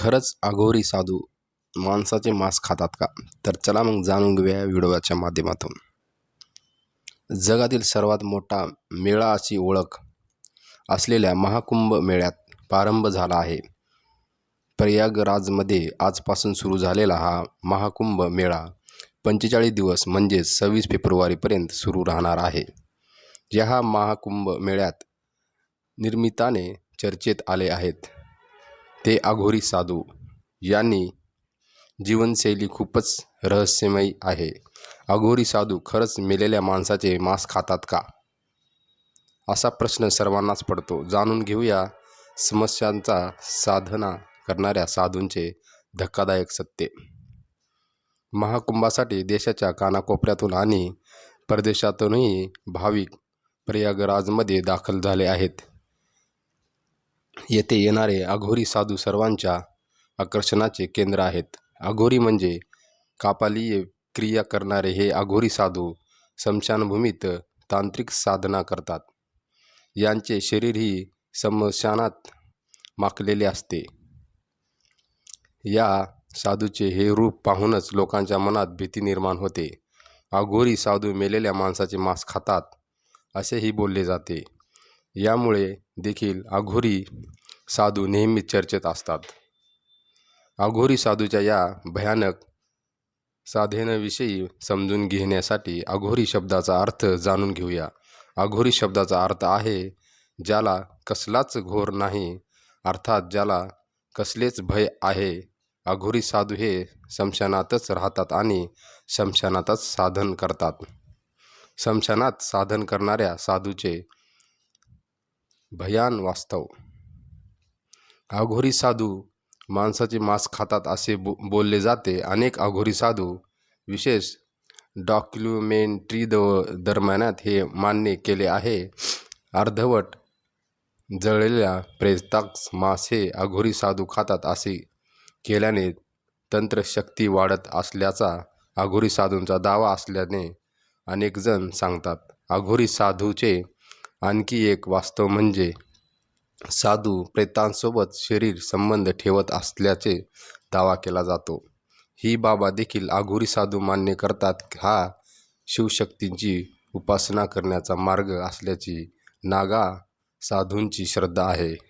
खरंच अघोरी साधू माणसाचे मांस खातात का? तर चला मग जाणून घेऊया व्हिडिओच्या माध्यमातून. जगातील सर्वात मोठा मेळा अशी ओळख असलेल्या महाकुंभ मेळ्यात प्रारंभ झाला आहे. प्रयागराजमध्ये आजपासून सुरू झालेला हा महाकुंभ मेळा पंचेचाळीस दिवस म्हणजेच सव्वीस फेब्रुवारीपर्यंत सुरू राहणार आहे. या हा महाकुंभ मेळ्यात निर्मिताने चर्चेत आले आहेत. ते अघोरी साधू. यांनी जीवनशैली खूपच रहस्यमयी आहे. अघोरी साधू खरंच मेलेल्या माणसाचे मांस खातात का? असा प्रश्न सर्वांनाच पडतो. जाणून घेऊया समस्यांचा साधना करणाऱ्या साधूंचे धक्कादायक सत्य. महाकुंभासाठी देशाच्या कानाकोपऱ्यातून आणि परदेशातूनही भाविक प्रयागराजमध्ये दाखल झाले आहेत. येथे येणारे अघोरी साधू सर्वांच्या आकर्षणाचे केंद्र आहेत. अघोरी म्हणजे कापालीय क्रिया करणारे हे अघोरी साधू स्मशानभूमीत तांत्रिक साधना करतात. यांचे शरीरही स्मशानात माकलेले असते. या साधूचे हे रूप पाहूनच लोकांच्या मनात भीती निर्माण होते. अघोरी साधू मेलेल्या माणसाचे मांस खातात असेही बोलले जाते. यामुळे देखील अघोरी साधू नेहमी चर्चेत असतात. अघोरी साधूच्या या भयानक साधनेविषयी समजून घेण्यासाठी अघोरी शब्दाचा अर्थ जाणून घेऊया. अघोरी शब्दाचा अर्थ आहे ज्याला कसलाच घोर नाही अर्थात ज्याला कसलेच भय आहे. अघोरी साधू हे शमशानातच राहतात आणि शमशानातच साधन करतात. शमशानात साधन करणाऱ्या साधूचे भयान वास्तव. अघोरी साधू माणसाचे मांस खातात असे बो बोलले जाते. अनेक अघोरी साधू विशेष डॉक्युमेंटरी द दरम्यानात हे मान्य केले आहे. अर्धवट जळलेल्या प्रेताक्स मांस हे अघोरी साधू खातात असे केल्याने तंत्रशक्ती वाढत असल्याचा अघोरी साधूंचा दावा असल्याने अनेकजण सांगतात. अघोरी साधूचे आणखी एक वास्तव म्हणजे साधू प्रेतांसोबत शरीर संबंध ठेवत असल्याचे दावा केला जातो. ही बाबा देखील आघोरी साधू मान्य करतात हा शिवशक्तींची उपासना करण्याचा मार्ग असल्याची नागा साधूंची श्रद्धा आहे.